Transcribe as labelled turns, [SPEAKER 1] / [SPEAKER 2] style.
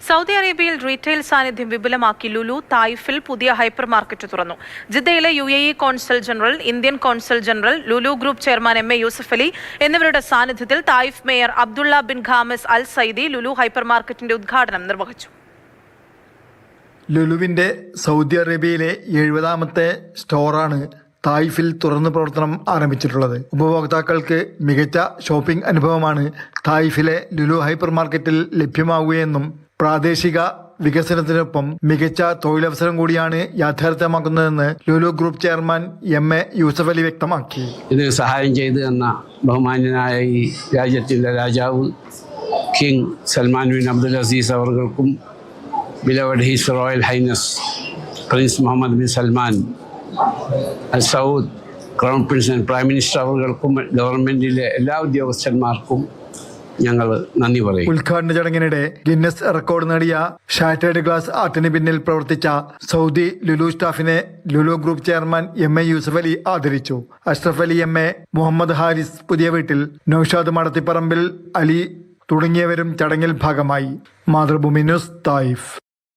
[SPEAKER 1] Saudi അറേബ്യയിൽ retail സാന്നിധ്യം വിപുലമാക്കി ലുലു തായിഫിൽ പുതിയ ഹൈപ്പർ മാർക്കറ്റ് തുറന്നു. ജിദ്ദയിലെ U A E consul general Indian consul general Lulu group chairman M A Yusuf Ali എന്നിവരുടെ സാന്നിധ്യത്തിൽ Taif mayor Abdullah bin Khamas Al Saidi Lulu hyper മാർക്കറ്റിന്റെ ഉദ്ഘാടനം നിർവഹിച്ചു.
[SPEAKER 2] ലുലുവിന്റെ സൗദി അറേബ്യയിലെ എഴുപതാമത്തെ സ്റ്റോറാണ് തായിഫിൽ തുറന്നു പ്രവർത്തനം ആരംഭിച്ചിട്ടുള്ളത്. ഉപഭോക്താക്കൾക്ക് മികച്ച ഷോപ്പിംഗ് അനുഭവമാണ് തായിഫിലെ ലുലു ഹൈപ്പർ മാർക്കറ്റിൽ ലഭ്യമാവുകയെന്നും പ്രാദേശിക വികസനത്തിനൊപ്പം മികച്ച തൊഴിലവസരം കൂടിയാണ് യാഥാർത്ഥ്യമാക്കുന്നതെന്ന് Lulu group chairman M A Yusuf Ali വ്യക്തമാക്കി.
[SPEAKER 3] ഇതിന് സഹായം ചെയ്തു തന്ന ബഹുമാന്യനായ ഈ രാജ്യത്തിന്റെ രാജാവ് king Salman bin Abdul Aziz അവർക്കും beloved his royal highness prince Mohammed bin Salman Al Saud crown prince and prime minister അവർക്കും ഗവൺമെന്റിലെ എല്ലാ ഉദ്യോഗസ്ഥന്മാർക്കും ഞങ്ങൾ നന്ദി പറയും.
[SPEAKER 2] ഉദ്ഘാടന ചടങ്ങിനിടെ ഗിന്നസ് റെക്കോർഡ് നേടിയ ഷാറ്റേഡ് ഗ്ലാസ് ആർട്ടിന് പിന്നിൽ പ്രവർത്തിച്ച സൗദി ലുലു സ്റ്റാഫിനെ Lulu group chairman M A Yusuff Ali ആദരിച്ചു. അഷ്റഫ് അലി എം എ മുഹമ്മദ് ഹാരിസ് പുതിയ വീട്ടിൽ നൌഷാദ് മടത്തിപ്പറമ്പിൽ അലി തുടങ്ങിയവരും ചടങ്ങിൽ ഭാഗമായി. Mathrubhumi news Taif.